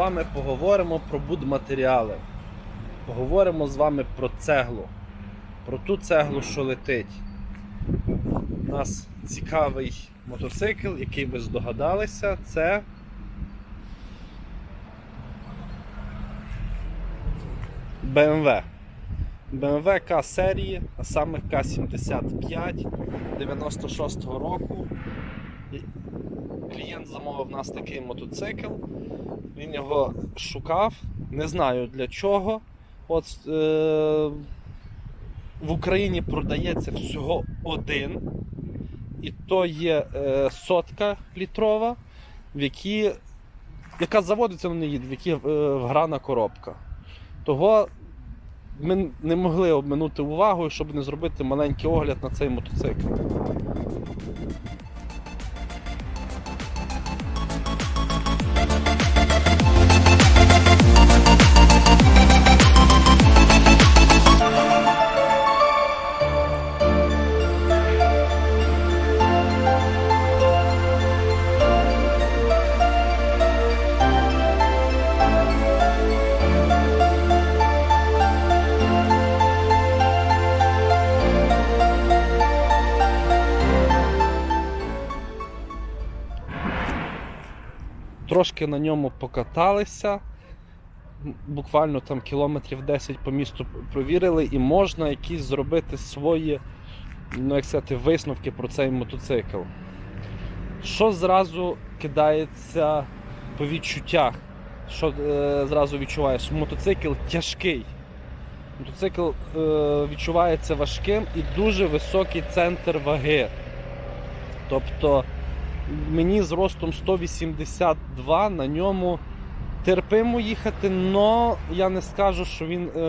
Вами поговоримо про будматеріали. Поговоримо з вами про цеглу. Про ту цеглу, що летить. У нас цікавий мотоцикл, який ви здогадалися, це. BMW. BMW К серії, а саме К75 96-го року. Клієнт замовив у нас такий мотоцикл. Він його шукав, не знаю для чого. От е, в Україні продається всього один. І то є е, сотка літрова, в які, яка заводиться на неї, в які е, вграна коробка. Того ми не могли обминути увагою, щоб не зробити маленький огляд на цей мотоцикл. Трошки на ньому покаталися. Буквально там кілометрів 10 по місту провірили, і можна якісь зробити свої, ну як сказати, висновки про цей мотоцикл. Що зразу кидається по відчуттях? Що е, зразу відчуваєш? Мотоцикл тяжкий. Мотоцикл е, відчувається важким і дуже високий центр ваги. Тобто мені з ростом 182 на ньому терпимо їхати, але я не скажу, що він е,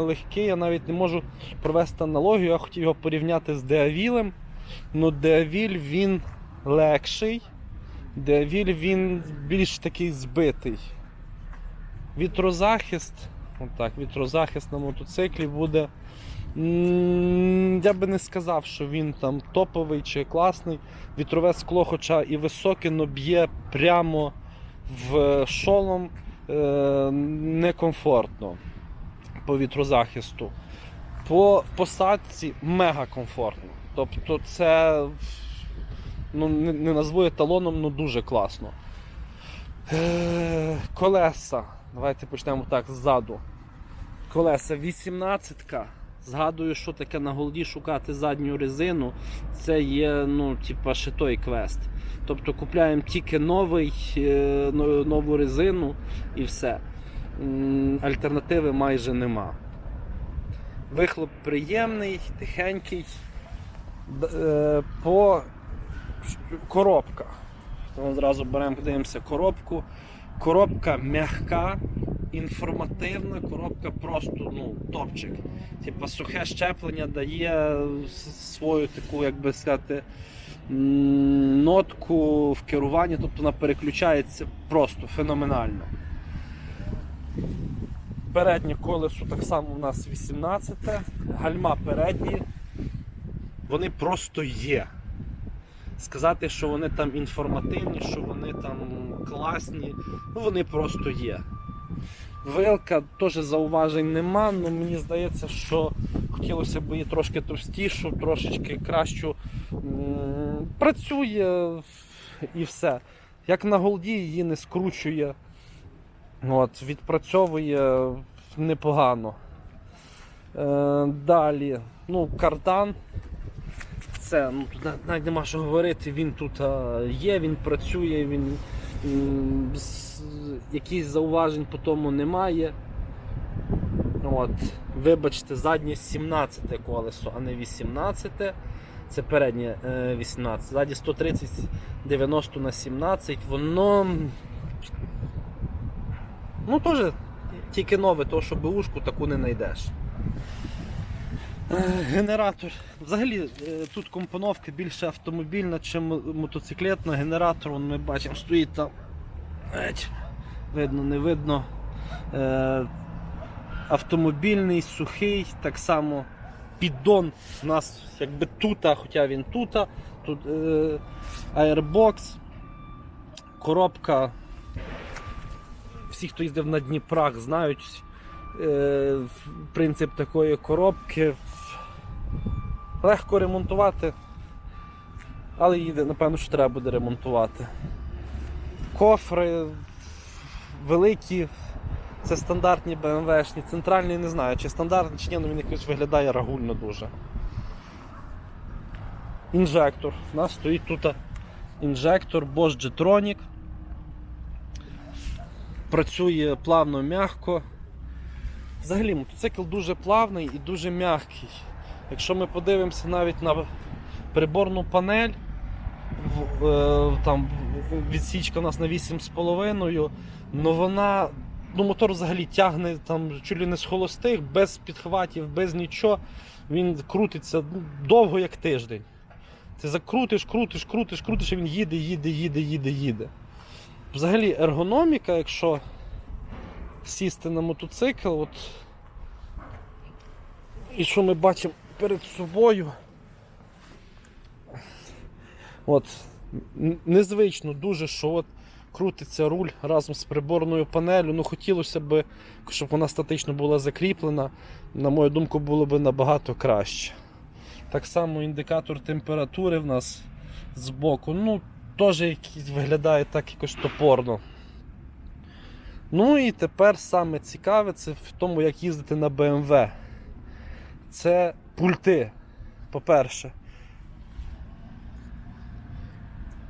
легкий. Я навіть не можу провести аналогію. Я хотів його порівняти з Деавілем. Ну, Деавіль він легший. Деавіль він більш такий збитий. Вітрозахист. Отак, вітрозахист на мотоциклі буде. Я би не сказав, що він там топовий чи класний. Вітрове скло, хоча і високе, але б'є прямо в шолом е, некомфортно по вітрозахисту. По посадці мега комфортно. Тобто це ну, не, назву еталоном, але дуже класно. Е, колеса. Давайте почнемо так ззаду. Колеса 18-ка. Згадую, що таке на голді шукати задню резину. Це є, ну, типа, ще той квест. Тобто купляємо тільки новий, е, нову резину і все. Альтернативи майже нема. Вихлоп приємний, тихенький. Е, По ш- коробка. Тому зразу беремо, дивимося коробку. Коробка м'яка, інформативна, коробка просто ну, топчик. Типа сухе щеплення дає свою таку, як би сказати, нотку в керуванні, тобто вона переключається просто феноменально. Переднє колесо так само у нас 18, гальма передні, вони просто є. Сказати, що вони там інформативні, що вони там класні, ну вони просто є. Вилка теж зауважень нема, але мені здається, що хотілося б її трошки товстішу, трошечки кращу. Працює і все. Як на голді її не скручує. От, відпрацьовує непогано. Е, далі, ну, кардан. Це ну, навіть нема що говорити, він тут а, є, він працює, він якісь зауважень по тому немає. От, вибачте, заднє 17 колесо, а не 18. Це переднє е, 18. Ззаді 130 90 на 17. Воно. Ну, теж тільки нове, то що бушку таку не знайдеш. Е, Генератор. Взагалі е, тут компоновка більше автомобільна, чим мотоциклетна. Генератор, вон ми бачимо, стоїть там. Видно, не видно. Е, Автомобільний, сухий, так само піддон у нас якби тута, хоча він тута. Тут е, аербокс, коробка всі, хто їздив на Дніпрах, знають е, принцип такої коробки. Легко ремонтувати, але їде, напевно, що треба буде ремонтувати. Кофри великі, це стандартні BMW-шні, центральні не знаю, чи стандартні, чи ні, але він якось виглядає рагульно дуже. Інжектор. У нас стоїть тут інжектор Bosch G-Tronic. Працює плавно, м'яко. Взагалі мотоцикл дуже плавний і дуже м'який. Якщо ми подивимося навіть на приборну панель, там відсічка у нас на 8,5, ну вона, ну мотор взагалі тягне там ли не з холостих, без підхватів, без нічого. Він крутиться ну, довго як тиждень. Ти закрутиш, крутиш, крутиш, крутиш, і він їде, їде, їде, їде, їде. Взагалі ергономіка, якщо сісти на мотоцикл, от, і що ми бачимо перед собою. От, незвично дуже, що от крутиться руль разом з приборною панелью. Ну хотілося б, щоб вона статично була закріплена. На мою думку, було б набагато краще. Так само індикатор температури в нас збоку. Ну, теж виглядає так якось топорно. Ну і тепер саме цікаве це в тому, як їздити на BMW. Це пульти. По-перше,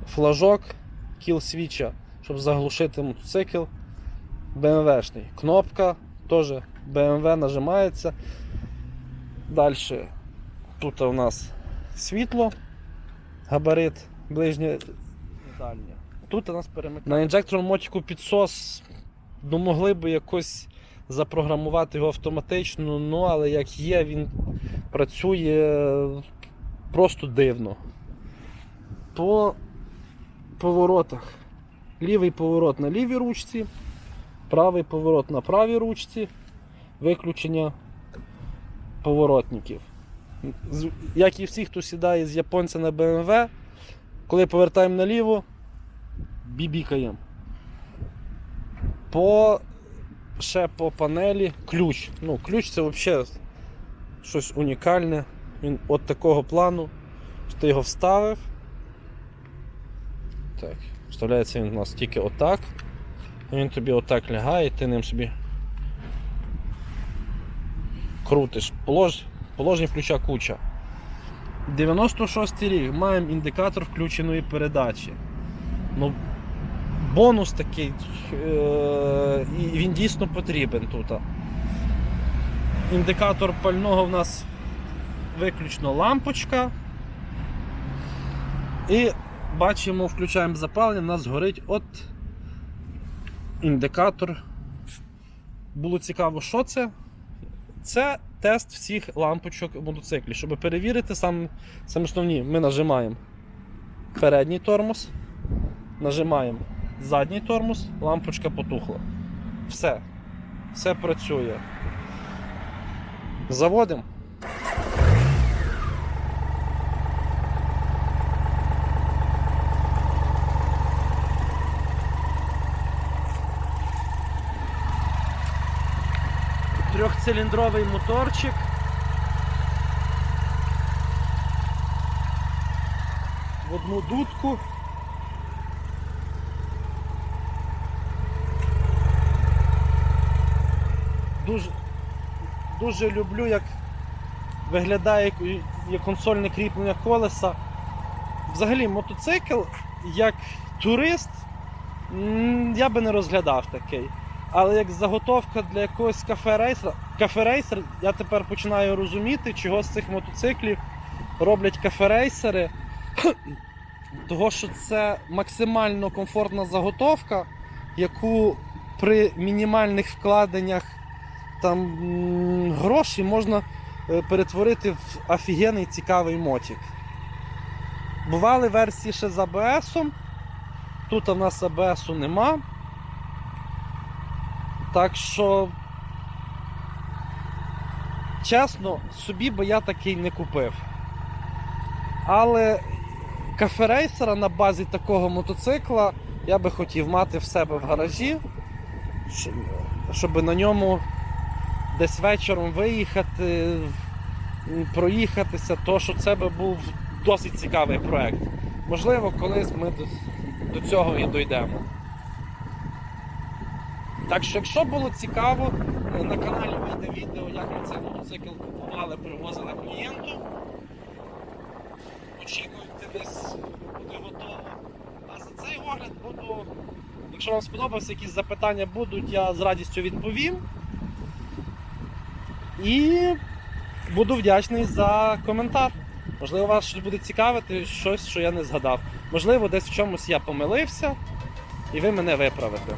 флажок кіл-свіча, щоб заглушити мотоцикл. BMW-шний. Кнопка теж BMW нажимається. Далі тут у нас світло, габарит, ближнє дальнє. Тут у нас перемикання. На інжекторному мотику підсос ну, могли би якось запрограмувати його автоматично, ну але як є, він працює просто дивно. По поворотах. Лівий поворот на лівій ручці, правий поворот на правій ручці, виключення поворотників. Як і всі, хто сідає з японця на BMW, коли повертаємо наліво, бібікаємо. По ще по панелі ключ. Ну, ключ це взагалі щось унікальне. Він от такого плану, що ти його вставив. Так, вставляється він у нас тільки отак. Він тобі отак лягає, ти ним собі крутиш. Полож, положення ключа куча. 96 рік маємо індикатор включеної передачі. Ну, бонус такий, е- і він дійсно потрібен тут. Індикатор пального в нас виключно лампочка. І бачимо, включаємо запалення, у нас горить от індикатор. Було цікаво, що це. Це тест всіх лампочок в мотоциклі. Щоб перевірити, сам, саме основні, ми нажимаємо передній тормоз, нажимаємо задній тормоз, лампочка потухла. Все. Все працює. Заводимо. Трьохциліндровий моторчик. В одну дудку. Дуже, дуже люблю, як виглядає як- консольне кріплення колеса. Взагалі, мотоцикл як турист я би не розглядав такий. Але як заготовка для якогось кафе-рейсера, кафе-рейсер, я тепер починаю розуміти, чого з цих мотоциклів роблять кафе-рейсери. Того, що це максимально комфортна заготовка, яку при мінімальних вкладеннях там, грошей можна е, перетворити в офігенний цікавий мотик. Бували версії ще з АБСом. Тут у нас АБСу нема. Так що, чесно, собі би я такий не купив. Але кафе-рейсера на базі такого мотоцикла я би хотів мати в себе в гаражі. Щоб на ньому десь вечором виїхати, проїхатися, то що це би був досить цікавий проект. Можливо, колись ми до, цього і дійдемо. Так що, якщо було цікаво, е, на каналі вийде відео, як ми цей мотоцикл купували, привозили клієнту. Очікуйте десь буде готово. А за цей огляд буду. Якщо вам сподобався, якісь запитання будуть, я з радістю відповім. І буду вдячний за коментар. Можливо, вас щось буде цікавити, щось, що я не згадав. Можливо, десь в чомусь я помилився, і ви мене виправите.